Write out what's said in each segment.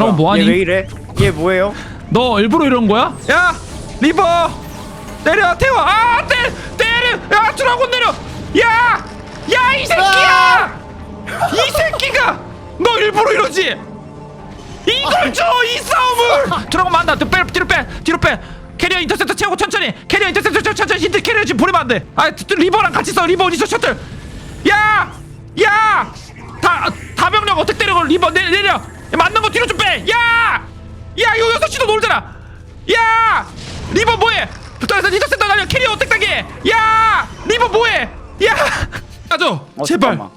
그럼 뭐하니? 얘 왜 이래? 얘 뭐예요? 너 일부러 이런 거야? 야! 리버! 내려 태워! 아 때, 때려! 야 드라곤 내려! 야 야 이 새끼야! 이 새끼가 너 일부러 이러지? 이걸 줘 이 싸움을! 드라곤 만다 뒤로 빼 뒤로 빼 뒤로 빼! 캐리어 인터셉터 채우고 천천히! 캐리어 인터셉터 채우고 천천히! 힌트 캐리어 지금 보내면 안돼! 아또 리버랑 같이 써 리버 어디서 셔틀! 야 야! 다 다병력 어떻게 때려 리버 내, 내려 야, 맞는 거 뒤로 좀 빼 야! 야 이거 여섯 시도 놀잖아! 야! 리버 뭐해? 붙어서 리더 센터 날려 캐리어 어택 당해! 야! 리버 뭐해? 야! 가져! 어, 제발. 잠깐만.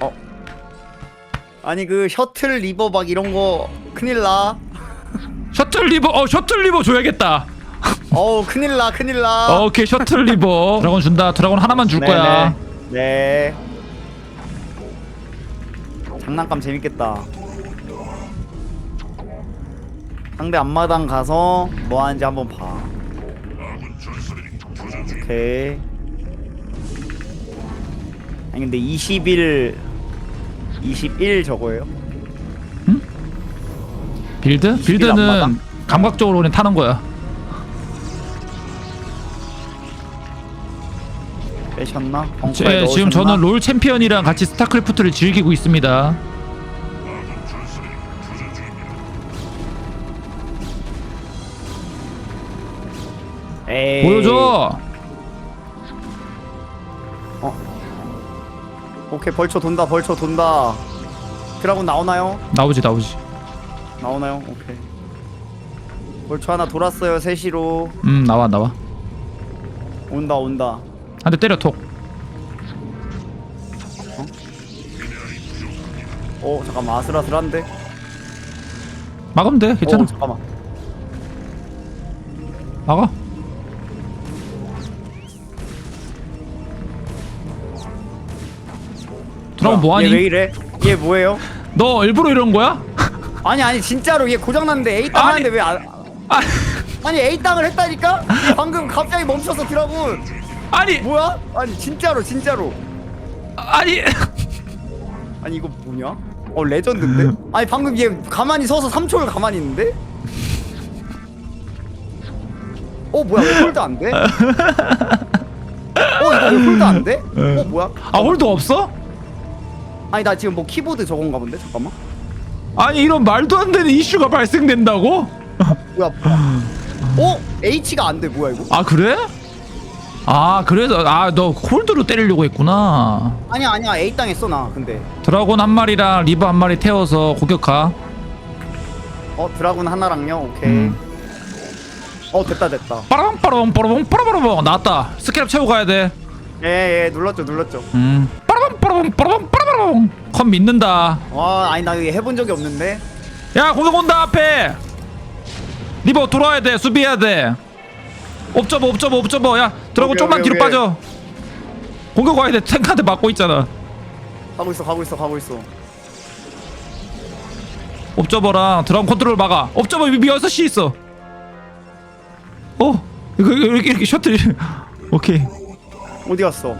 어. 아니 그 셔틀 리버 막 이런 거 큰일 나. 셔틀 리버 어 셔틀 리버 줘야겠다. 어우 큰일 나 큰일 나. 어, 오케이 셔틀 리버. 드라곤 준다. 드라곤 하나만 줄 거야. 네. 장난감 재밌겠다. 상대 앞마당 가서 뭐 하는지 한번 봐. 오케이. 아니 근데 21 21 저거예요? 빌드 빌드는 앞마당? 감각적으로 그냥 타는 거야 빼셨나? 제, 벙커에 지금 넣으셨나? 저는 롤 챔피언이랑 같이 스타크래프트를 즐기고 있습니다 에이. 보여줘 오케이 벌초 돈다 벌초 돈다. 드라곤 나오나요? 나오지 나오지 나오나요? 오케이. 벌초 하나 돌았어요 3시로 음 나와 나와 온다 온다 한 대 때려 톡 어 잠깐만 아슬아슬한데? 막으면 돼 괜찮아 어 잠깐만 막아 드라곤 뭐하니? 얘왜 이래? 얘 뭐예요? 너 일부러 이런 거야? 아니 아니 진짜로 얘 고장났는데 A 땅 아니. 하는데 왜 안... 아, 아니 A 땅을 했다니까? 방금 갑자기 멈춰서 드라곤 아니 뭐야? 아니 진짜로 진짜로 아니 아니 이거 뭐냐? 어 레전드인데? 아니 방금 얘 가만히 서서 3초를 가만히 있는데? 어 뭐야 왜 홀드 안 돼? 어 이거 왜 홀드 안 돼? 어 뭐야? 아 홀드 없어? 아니 나 지금 뭐 키보드 저건가 본데? 잠깐만 아니 이런 말도 안 되는 이슈가 발생된다고? 뭐야 어? H가 안 돼 뭐야 이거? 아 그래? 아 그래서 아 너 홀드로 때리려고 했구나. 아니야 아니야. A 땅 했어 나 근데. 드라곤 한 마리랑 리버 한 마리 태워서 공격하. 어 드라군 하나랑요? 오케이. 음. 어 됐다 됐다. 빠라봉 빠라봉 빠라봉 빠라봉 나왔다. 스캐럽 채우고 가야 돼. 예예 눌렀죠 눌렀죠. 음. 빠라봉 빠라봉 빠라봉 컴 믿는다. 와 아니 나 이거 해본 적이 없는데. 야 공격 온다 앞에. 리버 돌아야 돼. 수비해야 돼 옵저버 옵저버 옵저버. 야 오케이, 좀만 오케이, 뒤로 오케이. 빠져. 공격 와야 돼. 탱크한테 맞고 있잖아. 가고 있어 가고 있어 가고 있어. 옵저버랑 드라곤 컨트롤 막아. 옵저버 미 6시 있어. 어? 이거 이거 이렇게, 이렇게 셔틀 오케이. 어디 갔어?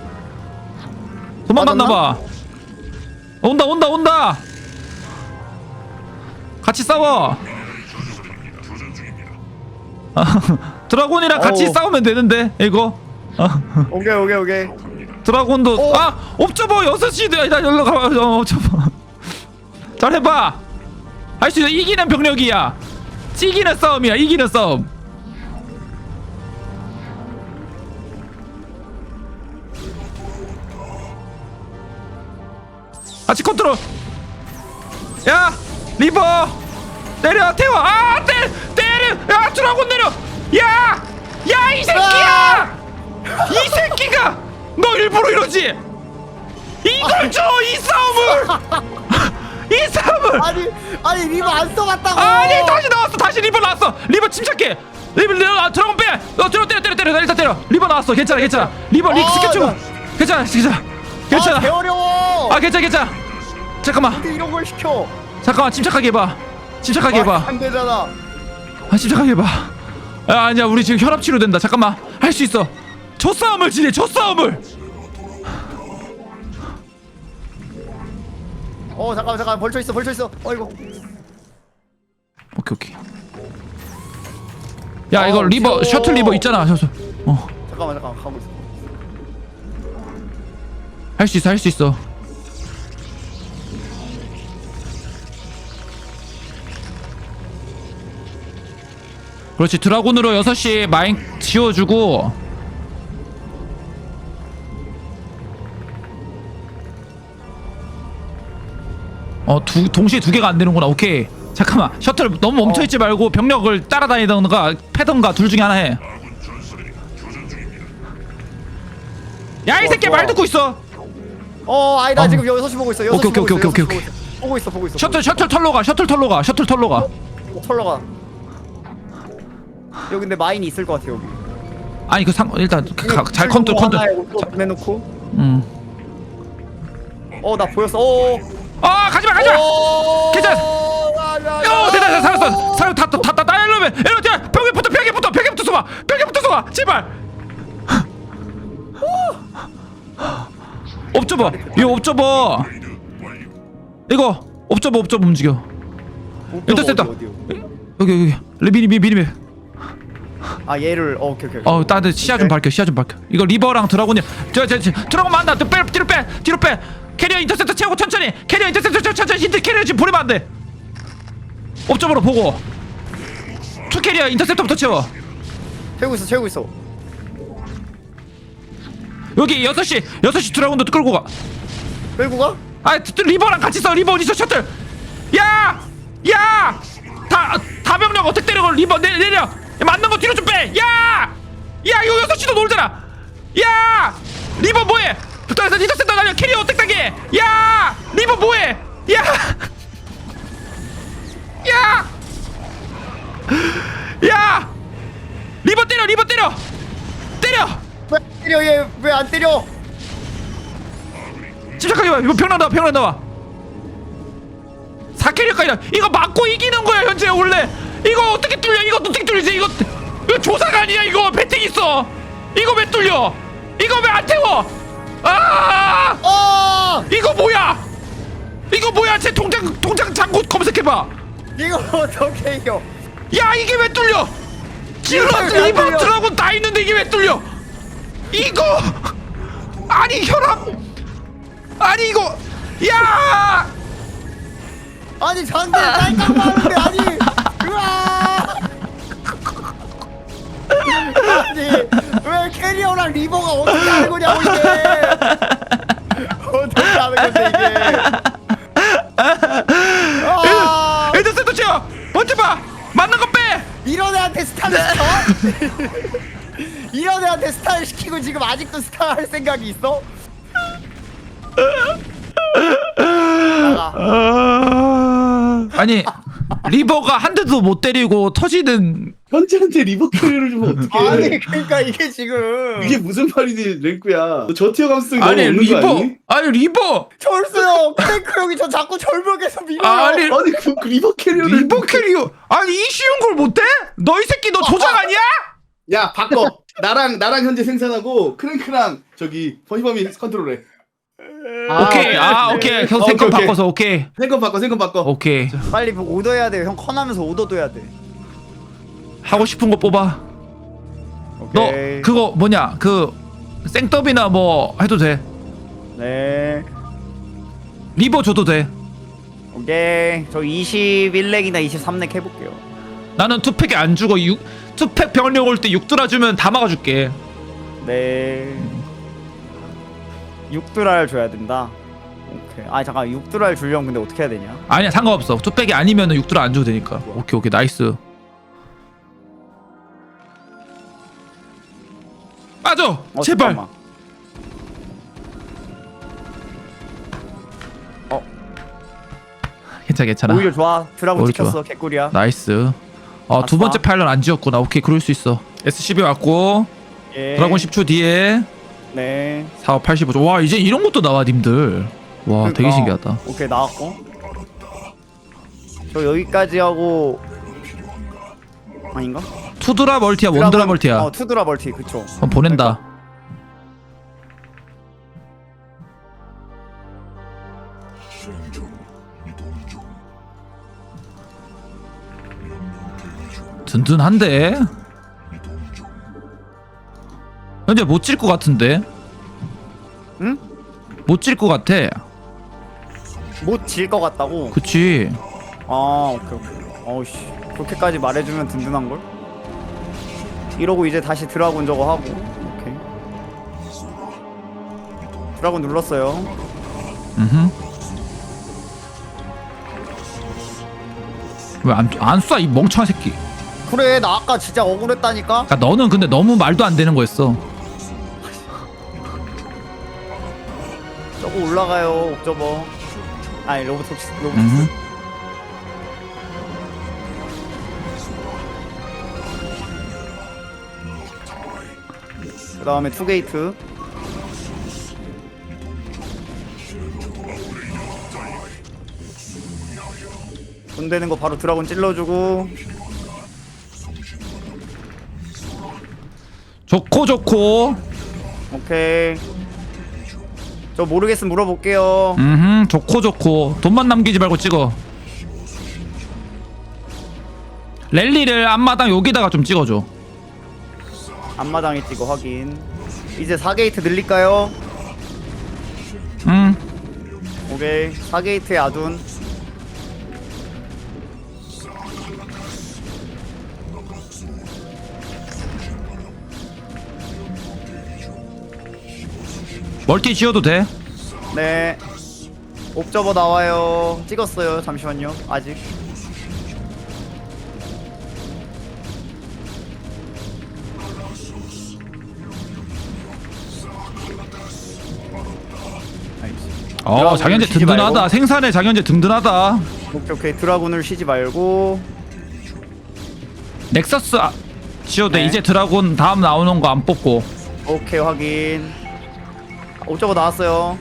도망갔나봐. 온다 온다 온다. 같이 싸워. 아, 드라곤이랑 같이 어우. 싸우면 되는데 이거. 아, 오케이 오케이 오케이. 드라곤도 어. 아 옵저버 6시 나 연락 가 어, 옵저버. 잘해봐. 할 수 있어. 이기는 병력이야. 이기는 싸움이야. 이기는 싸움. 아치 컨트롤. 야 리버. 내려 태워. 아 때, 때려. 야 드라곤 내려 야 야 이 새끼야! 이 새끼가 너 일부러 이러지? 이걸 줘 이 싸움을! 이 싸움을! 아니 아니 리버 안 써봤다고! 아니 다시 나왔어 다시 리버 나왔어! 리버 침착해! 리버 리버 아, 드라곤 빼너 때려 때려 때려 때려 일단 때려! 리버 나왔어 괜찮아 괜찮아! 리버 리 아, 나- 괜찮아 괜찮아! 아 괜찮아! 개어려워! 아 괜찮아 괜찮아! 잠깐만! 어떻게 이런 걸 시켜! 잠깐만 침착하게 해봐! 침착하게 아, 해봐! 안 되잖아! 아 침착하게 해봐 야 아니야 우리 지금 혈압 치료된다. 잠깐만. 할 수 있어. 저 싸움을 지내 저 싸움을. 어 잠깐만 잠깐만. 벌쳐 있어 벌쳐 있어. 어이구 오케이 오케이. 야 이거 어, 리버 귀여워. 셔틀 리버 있잖아. 셔틀. 어할 수 잠깐만 잠깐만. 가고 있어. 있어 할 수 있어 그렇지 드라곤으로 6시 마인 지워주고. 어 두, 동시에 두 개가 안 되는구나. 오케이. 잠깐만. 셔틀 너무 멈춰있지 말고 병력을 따라다니던가 패던가 둘 중에 하나 해 야 이 새끼 좋아, 말 좋아. 듣고 있어. 어 아니 나 어. 지금 6시 보고 있어 6시 오케이, 보고 오케이, 있어 오케이, 6시 오케이, 보고 있어. 보고 있어 보고 있어 셔틀 셔틀 털로 가 셔틀 털로 가 셔틀 털로 가. 털러 가 여기 근데 마인이 있을 것 같아 여기. 아니 그 상 일단 가, 잘 컨트롤 컨트롤. 보내놓고. 음. 어 나 보였어. 어 아 가지마 가지마! 어 괜찮아. 야, 야, 어 야. 됐다 됐다 살았어. 살았 다다다 다 일로면. 일로 뛰어 벽에 붙어 벽에 붙어 벽에 붙어 쏘봐 벽에 붙어 쏘봐 제발! 옵저버! 이거 옵저버! 이거 옵저버 옵저버 움직여. 어디, 어디, 어디. 여기 여기 리비니 미비니 아 얘를 어 오케이 오케이 어 따뜻 시야 좀. 밝혀 시야 좀 밝혀 이거 리버랑 드라곤이 저저 저, 드라곤 만다 빼 뒤로 빼 뒤로 빼 캐리어 인터셉터 채우고 천천히 캐리어 인터셉터 채우고 천천히 인터 캐리어 지금 보내면 안돼 옵점으로 보고 투 캐리어 인터셉터부터 채워 채우고 있어 채우고 있어 여기 6시 6시 드라곤도 끌고 가 끌고 가? 아, 드- 리버랑 같이 써. 리버 어디서 셔틀? 야! 야! 다 다병력 어떻게 때려고 리버 내, 내려. 야, 맞는 거 뒤로 좀 빼. 야! 야, 이거 여섯 시도 놀잖아. 야! 리버 뭐해? 붙어서 리더 센터 날려 캐리어 어떻게 당해? 야! 리버 뭐해? 야! 야! 야! 리버 때려, 리버 때려. 때려. 왜 안 때려 얘 왜 안 때려 침착하게 봐. 이거 병나 나와, 병나 나와. 4캐리어까지 이거 맞고 이기는 거야 현재 원래. 이거 어떻게 뚫려? 이거 어떻게 뚫리지? 이거 이거 조사가 아니야 이거 배팅 있어. 이거 왜 뚫려? 이거 왜 안 태워? 아! 어 이거 뭐야? 이거 뭐야? 제 통장 통장 잔고 검색해봐. 이거 어떻게 이겨 야 이게 왜 뚫려? 질러 이게 왜안 리버 뚫려? 드라곤 다 있는데 이게 왜 뚫려? 이거 아니 혈압 아니 이거 야 아니 잔데 깔깔 나는데 아니 으 아 아니 왜 캐리어랑 리버가 어떻게 하는 거냐고 이게. 어떻게 하는 건데 이게. 아. 에드센터 치어 먼저 봐! 맞는 거빼! 이런 애한테 스타를 시켜? 이런 애한테 스타를 시키고 지금 아직도 스타 할 생각이 있어? 나가. 아니 리버가 한 대도 못 때리고 터지는 현재한테 리버 캐리어를 주면 어떡해? 아니 그러니까 이게 지금. 이게 무슨 말이지 랭크야. 너저 티어 감수성이 아니 너무 없는 거 리버 아니? 아니 리버! 철수형 크랭크 형이 저 자꾸 절벽에서 밀어요. 아니 아니 그, 그 리버 캐리어를 리버 캐리어! 아니 이 쉬운 걸 못해? 너 이 새끼 너 조작 아니야? 야 바꿔. 나랑 나랑 현재 생산하고 크랭크랑 저기 버시범이 컨트롤해 오케이. 아 오케이. 어, 생각 오케이, 오케이. 바꿔서 오케이. 생각 바꿔 생각 바꿔. 오케이. 빨리 오더 해야 돼요 형 커나면서 오더도 해야 돼. 하고 싶은 거 뽑아. 너 오케이. 그거 뭐냐? 그 생더비나 뭐 해도 돼. 네. 리버 줘도 돼. 오케이. 저 21렉이나 23렉 해볼게요. 나는 투팩에 안 주고 육 투팩 병력 올 때 육드라 주면 다 막아줄게. 네 육두랄 줘야 된다. 오케이. 아 잠깐. 육두랄 주려면 근데 어떻게 해야 되냐? 아니야 상관없어. 투팩이 아니면 육드라 안 줘도 되니까. 오케이 오케이. 나이스. 빠져! 어, 제발! 잠깐만. 괜찮아 괜찮아. 오히려 좋아. 오히려 찍혔어 좋아. 개꿀이야. 나이스. 어두 아싸. 번째 파일럿 안 지었구나. 오케이 그럴 수 있어. SCB 왔고. 예. 드라곤 10초 뒤에 네. 4 85조 와 이제 이런 것도 나와 님들. 와 되게 그러니까. 신기하다. 오케이 나왔고. 저 여기까지 하고 아닌가? 투드라 멀티야 원드라 멀티야. 어 투드라 멀티 그쵸. 그럼 보낸다. 든든한데 현재 못질 것 같은데? 응? 못 질 것 같아. 못 질 것 같다고? 그치. 아 오케이 오케이. 어우씨. 그렇게까지 말해주면 든든한 걸? 이러고 이제 다시 드라군 저거 하고. 오케이. 드라군 눌렀어요. 음흠. 왜안 안 쏴 이 멍청한 새끼. 그래 나 아까 진짜 억울했다니까? 그러니까 너는 근데 너무 말도 안 되는 거였어 저거 올라가요 옥저버. 아니 로보톡스 로보톡스 음흠. 그 다음에 투게이트. 돈 되는 거 바로 드라곤 찔러주고. 좋고 좋고. 오케이 저 모르겠으면 물어볼게요. 음 좋고 좋고. 돈만 남기지 말고 찍어. 랠리를 앞마당 여기다가 좀 찍어줘. 앞마당에 찍어 확인. 이제 4게이트 늘릴까요? 음 오케이. 4게이트에 아둔 멀티 지어도 돼? 네. 옵저버 나와요. 찍었어요. 잠시만요. 아직. 어 드라군을 장현재 쉬지 든든하다. 말고. 생산에 장현재 든든하다. 오케이 오케이. 드라군을 쉬지 말고. 넥서스 아, 지어도 돼. 네. 이제 드라곤 다음 나오는 거 안 뽑고. 오케이 확인 옵저버 나왔어요.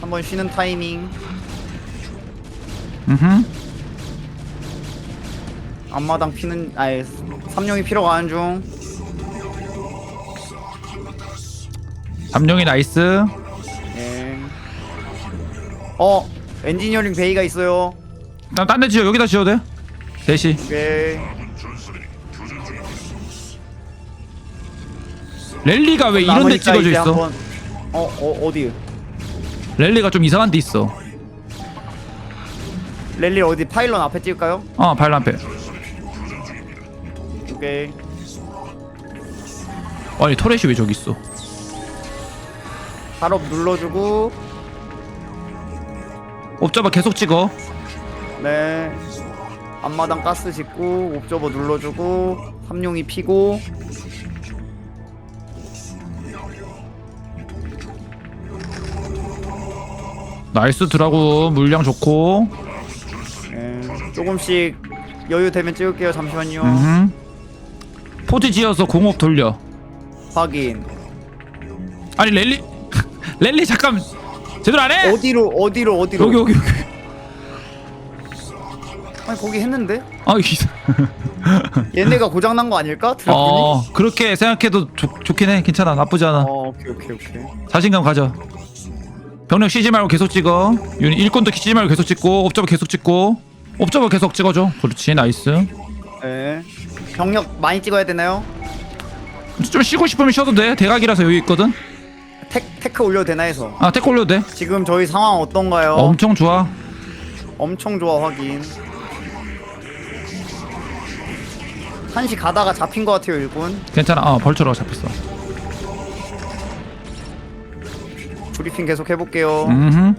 한번 쉬는 타이밍. 음흠. 앞마당 피는 아예 삼룡이 피러 가는 중. 삼룡이 나이스. 예. 어 엔지니어링 베이가 있어요. 딴데 지어. 여기다 지어도 돼 대시 오케이 랠리가 왜 이런 데 찍어져 있어? 한번- 어, 어 어디? 랠리가 좀 이상한 데 있어. 랠리 어디 파일런 앞에 찍을까요? 어 발란페 오케이. 아니 터렛이 왜 저기 있어? 발업 눌러주고. 옵저버 계속 찍어. 네 앞마당 가스 짓고 옵저버 눌러주고 삼룡이 피고. 나이스 드라고 물량 좋고. 예, 조금씩 여유 되면 찍을게요 잠시만요. 음흠. 포즈 지어서 공업 돌려. 확인. 아니 랠리 랠리 잠깐 제대로 안 해? 어디로 어디로 어디로? 여기 여기 여기 아니 거기 했는데? 아 이- 얘네가 고장 난 거 아닐까? 드라군이? 어 그렇게 생각해도 좋, 좋긴 해. 괜찮아. 나쁘지 않아. 어 오케이 오케이 오케이. 자신감 가져. 병력 쉬지 말고 계속 찍어. 유닛 일꾼도 쉬지 말고 계속 찍고 옵저버 계속 찍고. 옵저버 계속 찍어줘. 그렇지. 나이스. 네. 병력 많이 찍어야 되나요? 좀 쉬고 싶으면 쉬어도 돼. 대각이라서 여유 있거든. 테, 테크 올려도 되나 해서? 아 태클 올려도 돼. 지금 저희 상황 어떤가요? 엄청 좋아. 엄청 좋아 확인 한시 가다가 잡힌 것 같아요 일꾼 괜찮아. 어 벌처럼 잡혔어. 브리핑 계속 해볼게요. 음흠.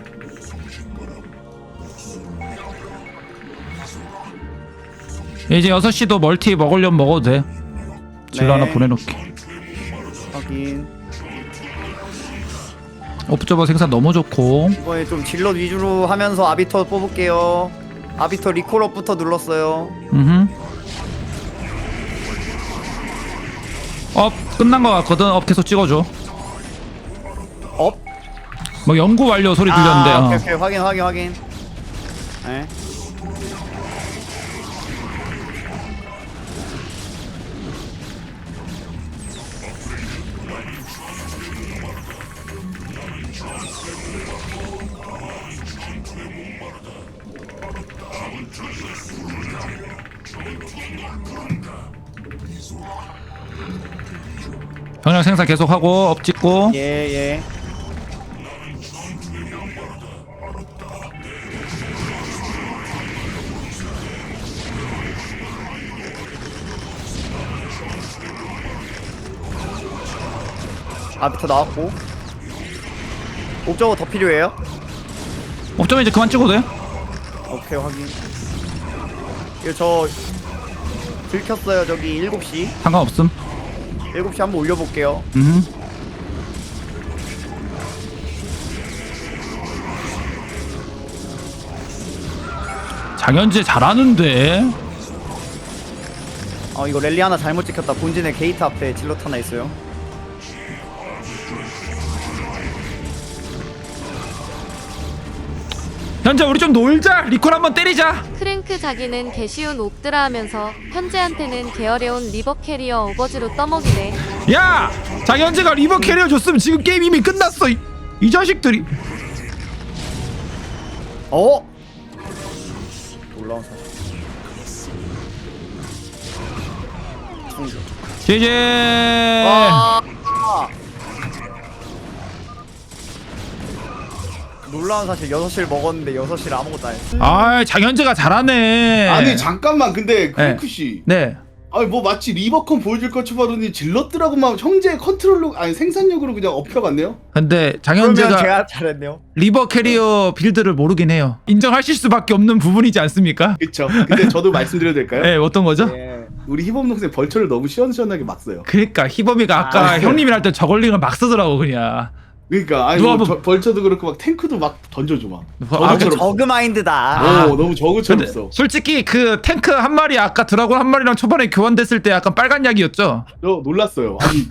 이제 6시도 멀티 먹으려면 먹어도 돼. 질러 네. 하나 보내놓게. 확인. 옵저버 생산 너무 좋고. 이번에 좀 질럿 위주로 하면서 아비터 뽑을게요. 아비터 리콜업부터 눌렀어요. 음 끝난 거 같거든 업 계속 찍어줘 업? 뭐 연구 완료 소리 아, 들렸는데 아, 오케이, 어. 오케이, 확인, 확인, 확인. 네. 병력 생산 계속하고 업 찍고. 예예. 아비터 나왔고. 옵저버 더 필요해요? 업점 이제 그만 찍어도 돼요? 오케이 확인. 이거 저 들켰어요 저기 7시. 상관없음 7시 한번 올려볼게요. 음. 장현재 잘하는데. 어 이거 랠리 하나 잘못 찍혔다. 본진의 게이트 앞에 질럿 하나 있어요 현재 우리 좀 놀자 리콜 한번 때리자 크랭크 자기는 개쉬운 옥드라 하면서 현재한테는 게어려운 리버 캐리어 어거지로 떠먹이네. 야 장현재가 리버 캐리어 줬으면 지금 게임 이미 끝났어 이, 이 자식들이 어? 올라온 사실 충주 제제 아. 놀라운 사실 6시를 먹었는데 6시를 아무것도 안 했어 아 장현재가 잘하네 아니 잠깐만 근데 크랭크 씨. 네 아니 뭐 마치 리버컨 보여줄 것처럼 하더니 질럿들하고만 형제 컨트롤로 아니 생산력으로 그냥 엎혀갔네요. 근데 그러면 장현재가 제가 잘했네요 리버 캐리어 빌드를 모르긴 해요 인정하실 수밖에 없는 부분이지 않습니까? 그쵸. 근데 저도 말씀드려도 될까요? 네 어떤 거죠? 예. 우리 희범 동생 벌처를 너무 시원시원하게 막 써요. 그러니까 희범이가 아까 아. 형님이랑 할때 저걸링을 막 쓰더라고 그냥 그러니까 아니 누가 뭐 뭐- 저- 벌처도 그렇고 막 탱크도 막 던져줘 막. 아, 그 저거처럼. 저그 마인드다 아. 오 너무 저거처럼 근데 써. 솔직히 그 탱크 한 마리 아까 드라곤 한 마리랑 초반에 교환됐을 때 약간 빨간 약이었죠? 저 놀랐어요. 아니,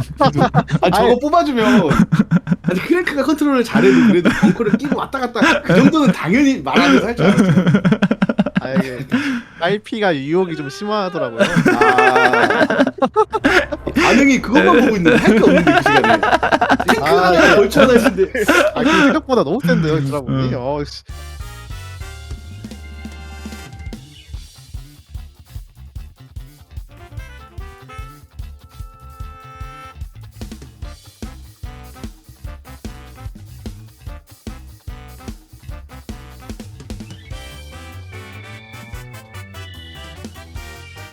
아니 저거 뽑아주면 아니 크랭크가 컨트롤을 잘해도 그래도 벙커를 끼고 왔다 갔다 그 정도는 당연히 말하면서 할줄 알았어요. 아 이게 IP가 유혹이 좀 심하더라고요. 아, 반응이 그것만 보고 있는 할게 없는데 그 시간에 탱크 아, 하나 벌처 하나 했는데 아, 그 생각보다 너무 센데요, 이 드라군이. 어, 씨.